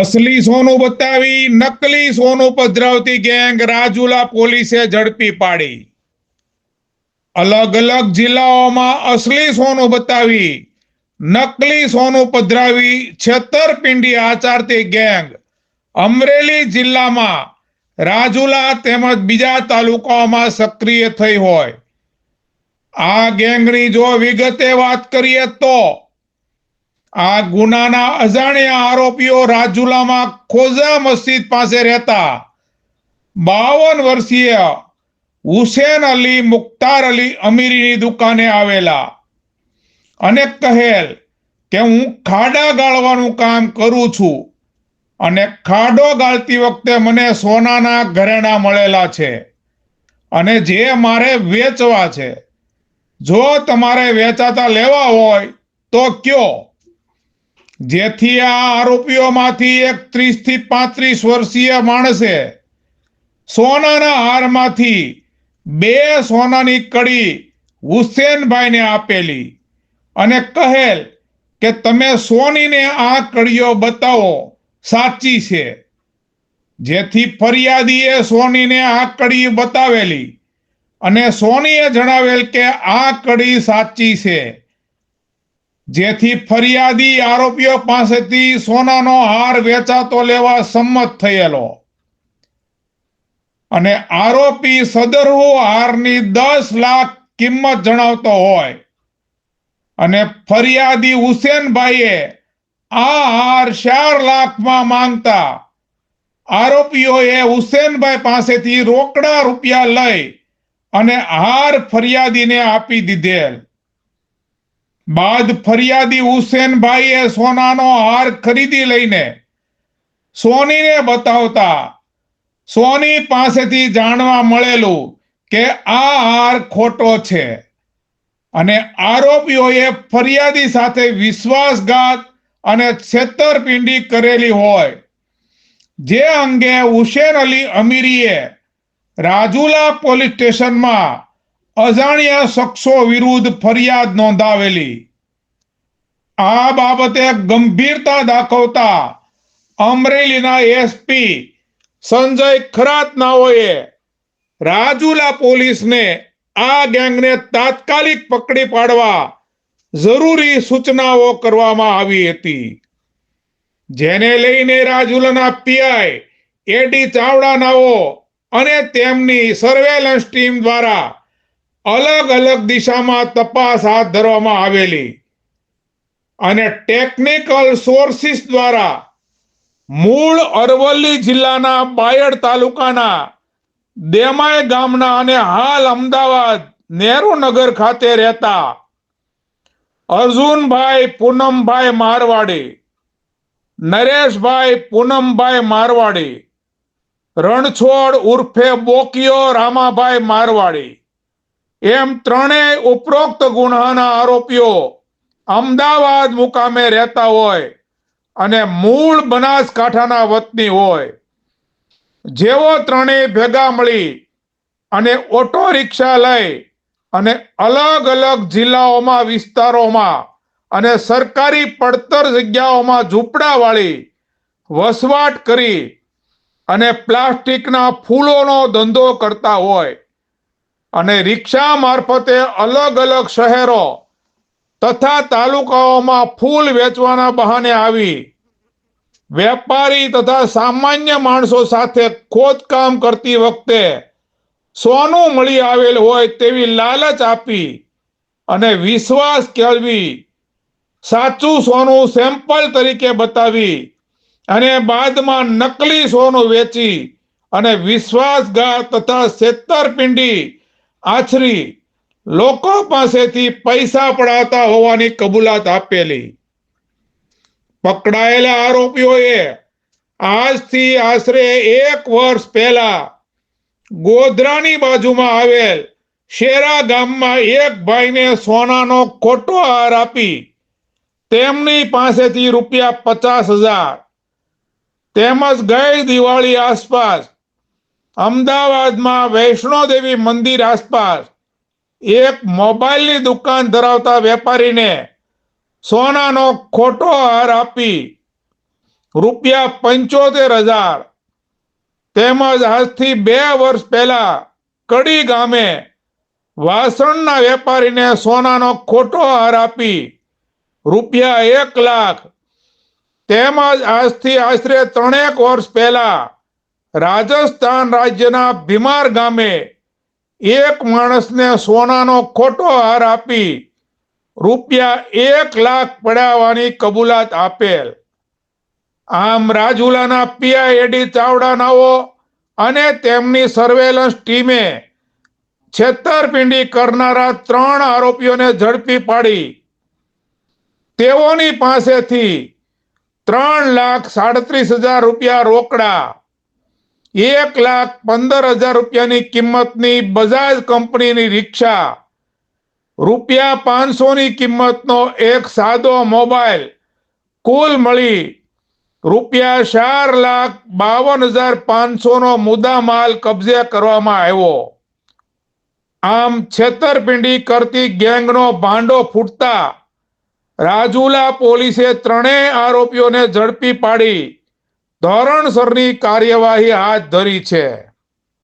અસલી સોનું બતાવી, નકલી સોનું પધરાવતી ગેંગ રાજુલા પોલીસે ઝડપી પાડી. અલગ અલગ જિલ્લાઓમાં અસલી સોનું બતાવી, નકલી સોનું પધરાવી છેતરપિંડી આચારતી ગેંગ. અમરેલી જિલ્લામાં રાજુલા તેમજ બીજા તાલુકાઓમાં સક્રિય થઈ હોય. આ ગેંગની જો વિગતે વાત કરીએ તો આ ગુનાના અજાણ્યા આરોપીઓ રાજુલામાં ખોજા મસ્જિદ પાસે રહેતા બાવન વર્ષીય હુસેન અલી મુખ્તાર અલી અમીરીની દુકાને આવેલા. અને કહેલ કે હું ખાડા ગાળવાનું કામ કરું છું અને ખાડો ગાળતી વખતે મને સોનાના ઘરેણા મળેલા છે અને જે મારે વેચવા છે. જો તમારે વેચાતા લેવા હોય તો કયો? જેથી આ આરોપીઓમાંથી એક ત્રીસથી પાંત્રીસ વર્ષીય માણસે સોનાના હારમાંથી બે સોનાની કડી હુસેનભાઈને આપેલી અને કહેલ કે તમે સોનીને આ કડીઓ બતાવો, સાચી છે. જેથી ફરિયાદીએ સોનીને આ કડી બતાવેલી અને સોનીએ જણાવેલ કે આ કડી સાચી છે. જેથી ફરિયાદી આરોપીઓ પાસેથી સોનાનો હાર વેચાતો લેવા સંમત થયેલો. અને આરોપી સદરવો હારની દસ લાખ કિંમત જણાવતો હોય. અને ફરિયાદી હુસેનભાઈએ આ હાર ચાર લાખમાં માંગતા આરોપીઓએ હુસેનભાઈ પાસેથી રોકડા રૂપિયા લઈ અને હાર ફરિયાદીને આપી દીધેલ. બાદ ફરિયાદી હુસેનભાઈએ સોનાનો હાર ખરીદી લઈને સોનીને બતાવતા સોની પાસેથી જાણવા મળેલું કે આ હાર ખોટો છે. અને આરોપીઓએ ફરિયાદી સાથે વિશ્વાસઘાત અને છેતરપિંડી કરેલી હોય. જે અંગે હુસેન અલી અમીરીએ રાજુલા પોલીસ સ્ટેશનમાં અજાણ્યા શખ્સો વિરુદ્ધ ફરિયાદ નોંધાવેલી. આ બાબતે ગંભીરતા દાખવતા અમરેલીના એસપી સંજય ખરાતનાઓએ રાજુલા પોલીસને આ ગેંગને તાત્કાલિક પકડી પાડવા જરૂરી સૂચનાઓ કરવામાં આવી હતી. જેને લઈને રાજુલાના પીઆઈ એડી ચાવડાનાઓ અને તેમની સર્વેલન્સ ટીમ દ્વારા અલગ અલગ દિશામાં તપાસ હાથ ધરવામાં આવેલી. અને ટેકનિકલ સોર્સિસ દ્વારા મૂળ અરવલ્લી જિલ્લાના બાયડ તાલુકાના દેમાય ગામના અને હાલ અમદાવાદ નહેરુનગર ખાતે રહેતા અર્જુનભાઈ પૂનમભાઈ મારવાડી, નરેશભાઈ પૂનમભાઈ મારવાડી, રણછોડ ઉર્ફે બોકિયો રામાભાઈ મારવાડી એમ ત્રણેય ઉપરોક્ત ગુનાના આરોપીઓ અમદાવાદ મુકામે રહેતા હોય અને મૂળ બનાસકાંઠાના વતની હોય. જેઓ ત્રણેય ભેગા મળી અને ઓટો રિક્ષા લઈ અને અલગ અલગ જિલ્લાઓમાં વિસ્તારોમાં અને સરકારી પડતર જગ્યાઓમાં ઝૂંપડા વાળી વસવાટ કરી અને પ્લાસ્ટિકના ફૂલોનો ધંધો કરતા હોય. અને રિક્ષા મારફતે અલગ અલગ શહેરો તથા તાલુકાઓમાં ફૂલ વેચવાના બહાને આવી. વેપારી તથા સામાન્ય માણસો સાથે ખોદકામ કરતી વખતે સોનું મળી આવેલ હોય તેવી લાલચ આપી અને વિશ્વાસ કેળવી, સાચું સોનું સેમ્પલ તરીકે બતાવી અને બાદમાં નકલી સોનું વેચી અને વિશ્વાસઘાત તથા છેતરપિંડી આચરી લોકો પાસેથી પૈસા પડાવતા હોવાની કબૂલાત આપેલી. પકડાયેલા આરોપીઓએ આજથી આશરે એક વર્ષ પહેલા ગોધરાની બાજુમાં આવેલ શેરા ગામમાં એક ભાઈને સોનાનો ખોટો હાર આપી તેમની પાસેથી રૂપિયા પચાસ હજાર તેમજ ગઈ દિવાળી આસપાસ અમદાવાદમાં વૈષ્ણોદેવી મંદિર આસપાસ એક મોબાઈલની દુકાન ધરાવતા વેપારીને સોનાનો ખોટો હાર આપી રૂપિયા પંચોતેર હજાર તેમજ આજથી બે વર્ષ પહેલા કડી ગામે વાસણના વેપારીને સોનાનો ખોટો હાર આપી રૂપિયા એક લાખ. તેમજ આજથી આશરે ત્રણેક વર્ષ પહેલા રાજસ્થાન રાજ્યના ભીમાર ગામે એક માણસને સોનાનો ખોટો હાર આપી રૂપિયા એક લાખ પડાવવાની કબૂલાત આપેલ. આમ રાજુલાના પીઆઈ એડી ચાવડા નાઓ અને તેમની સર્વેલન્સ ટીમે છેતરપિંડી કરનારા ત્રણ આરોપીઓને ઝડપી પાડી. તેઓની પાસેથી ત્રણ લાખ સાડત્રીસ હજાર રૂપિયા રોકડા એક લાખ પંદર હજાર રૂપિયાની કિંમતની બજાજ કંપનીની રિક્ષા. રૂપિયા પાંચસોની કિંમતનો એક સાદો મોબાઈલ. કુલ મળી રૂપિયા ચાર લાખ બાવન હજાર પાંચસોનો મુદ્દા માલ કબજે કરવામાં આવ્યો. આમ છેતરપિંડી કરતી ગેંગનો ભાંડો ફૂટતા રાજુલા પોલીસે ત્રણેય આરોપીઓને ઝડપી પાડી. ધોરણસરની કાર્યવાહી હાથ ધરી છે.